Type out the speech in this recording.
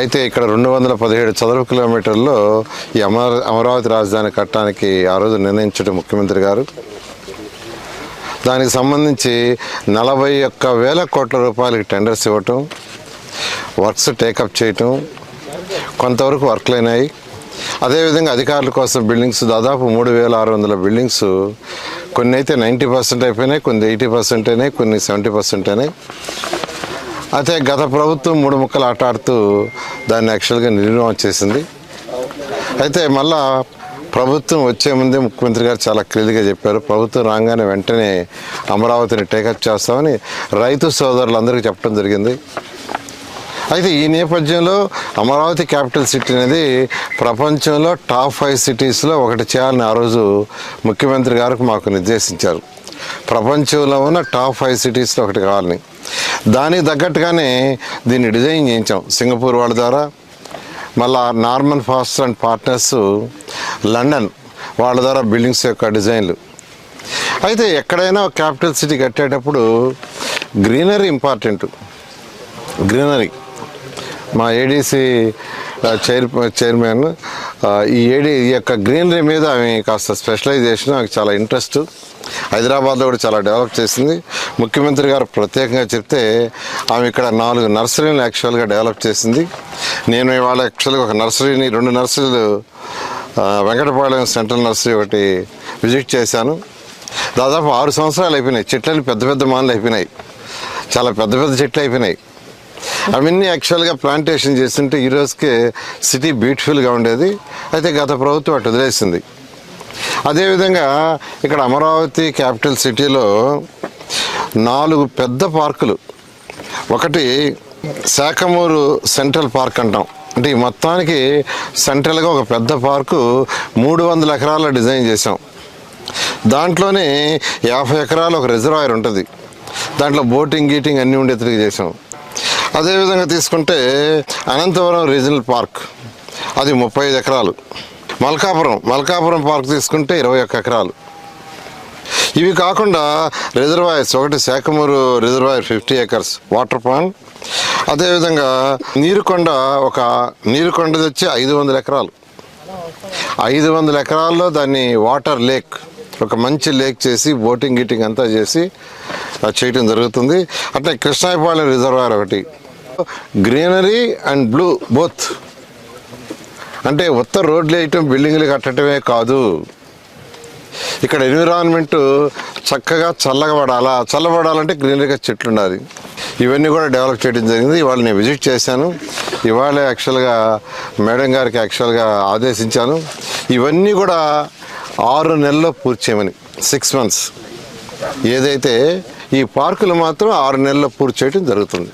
అయితే ఇక్కడ రెండు వందల పదిహేడు చదరపు కిలోమీటర్లో ఈ అమర అమరావతి రాజధాని కట్టడానికి ఆ రోజు నిర్ణయించడం ముఖ్యమంత్రి గారు. దానికి సంబంధించి నలభై ఒక్క వేల కోట్ల రూపాయలకి టెండర్స్ ఇవ్వటం వర్క్స్ టేకప్ చేయటం కొంతవరకు వర్క్లు అయినాయి అదేవిధంగా అధికారుల కోసం బిల్డింగ్స్ దాదాపు మూడు వేల ఆరు వందల బిల్డింగ్స్ కొన్ని అయితే నైంటీ పర్సెంట్ అయిపోయినాయి కొన్ని ఎయిటీ పర్సెంట్ అయినాయి కొన్ని సెవెంటీ పర్సెంట్ అయినాయి. అయితే గత ప్రభుత్వం మూడు ముక్కలు ఆట ఆడుతూ దాన్ని యాక్చువల్గా నిర్ణయం చేసింది. అయితే మళ్ళా ప్రభుత్వం వచ్చే ముందే ముఖ్యమంత్రి గారు చాలా క్లియర్గా చెప్పారు. ప్రభుత్వం రాగానే వెంటనే అమరావతిని టేకప్ చేస్తామని రైతు సోదరులందరికీ చెప్పడం జరిగింది. అయితే ఈ నేపథ్యంలో అమరావతి క్యాపిటల్ సిటీ అనేది ప్రపంచంలో టాప్ ఫైవ్ సిటీస్లో ఒకటి చేయాలని ఆ రోజు ముఖ్యమంత్రి గారికి మాకు నిర్దేశించారు. ప్రపంచంలో ఉన్న టాప్ ఫైవ్ సిటీస్లో ఒకటి కావాలని. దానికి తగ్గట్టుగానే దీన్ని డిజైన్ చేయించాం. సింగపూర్ వాళ్ళ ద్వారా మళ్ళా Norman Foster and Partners London వాళ్ళ ద్వారా బిల్డింగ్స్ యొక్క డిజైన్లు. అయితే ఎక్కడైనా క్యాపిటల్ సిటీ కట్టేటప్పుడు గ్రీనరీ ఇంపార్టెంట్. గ్రీనరీ. మా ఏడీసీ చైర్ చైర్మన్ ఈ ఏడి ఈ యొక్క గ్రీనరీ మీద ఆమె కాస్త స్పెషలైజేషన్ ఆమెకు చాలా ఇంట్రెస్ట్. హైదరాబాద్లో కూడా చాలా డెవలప్ చేసింది. ముఖ్యమంత్రి గారు ప్రత్యేకంగా చెప్తే ఆమె ఇక్కడ నాలుగు నర్సరీలు యాక్చువల్గా డెవలప్ చేసింది. నేను ఇవాళ యాక్చువల్గా ఒక నర్సరీని రెండు నర్సరీలు వెంకటపాలెం సెంట్రల్ నర్సరీ ఒకటి విజిట్ చేశాను. దాదాపు ఆరు సంవత్సరాలు అయిపోయినాయి. చెట్లని పెద్ద పెద్ద మానలు అయిపోయినాయి. చాలా పెద్ద పెద్ద చెట్లు అయిపోయినాయి. అవన్నీ యాక్చువల్గా ప్లాంటేషన్ చేస్తుంటే ఈ రోజుకే సిటీ బ్యూటిఫుల్గా ఉండేది. అయితే గత ప్రభుత్వం అటు వదిలేసింది. అదేవిధంగా ఇక్కడ అమరావతి క్యాపిటల్ సిటీలో నాలుగు పెద్ద పార్కులు. ఒకటి శాఖమూరు సెంట్రల్ పార్క్ అంటాం. అంటే ఈ మొత్తానికి సెంట్రల్గా ఒక పెద్ద పార్కు మూడు వందల ఎకరాల డిజైన్ చేసాం దాంట్లోనే యాభై ఎకరాలు ఒక రిజర్వాయర్ ఉంటుంది. దాంట్లో బోటింగ్ గీటింగ్ అన్నీ ఉండేట్టుగా చేసాం అదేవిధంగా తీసుకుంటే అనంతపురం రీజనల్ పార్క్ అది ముప్పై ఐదు ఎకరాలు. మల్కాపురం మల్కాపురం పార్క్ తీసుకుంటే ఇరవై ఒక్క ఎకరాలు. ఇవి కాకుండా రిజర్వాయర్స్ ఒకటి Sakhamuru reservoir fifty acres water pond అదేవిధంగా నీరుకొండ ఒక నీరుకొండది వచ్చి ఐదు వందల ఎకరాలు. ఐదు వందల ఎకరాల్లో దాన్ని వాటర్ లేక్ ఒక మంచి లేక్ చేసి బోటింగ్ గిటింగ్ అంతా చేసి చేయటం జరుగుతుంది. అట్లా కృష్ణాయపాలెం రిజర్వాయర్ ఒకటి. Greenery and blue both. అంటే ఉత్తర రోడ్లు వేయటం బిల్డింగ్లు కట్టడమే కాదు. ఇక్కడ ఎన్విరాన్మెంట్ చక్కగా చల్లగబడాలా? చల్లబడాలంటే గ్రీనరీగా చెట్లు ఉండాలి ఇవన్నీ కూడా డెవలప్ చేయడం జరిగింది. ఇవాళ నేను విజిట్ చేశాను. ఇవాళ యాక్చువల్గా మేడం గారికి యాక్చువల్గా ఆదేశించాను. ఇవన్నీ కూడా ఆరు నెలల్లో పూర్తి చేయమని. సిక్స్ మంత్స్ ఏదైతే ఈ పార్కులు మాత్రం ఆరు నెలల్లో పూర్తి చేయడం జరుగుతుంది.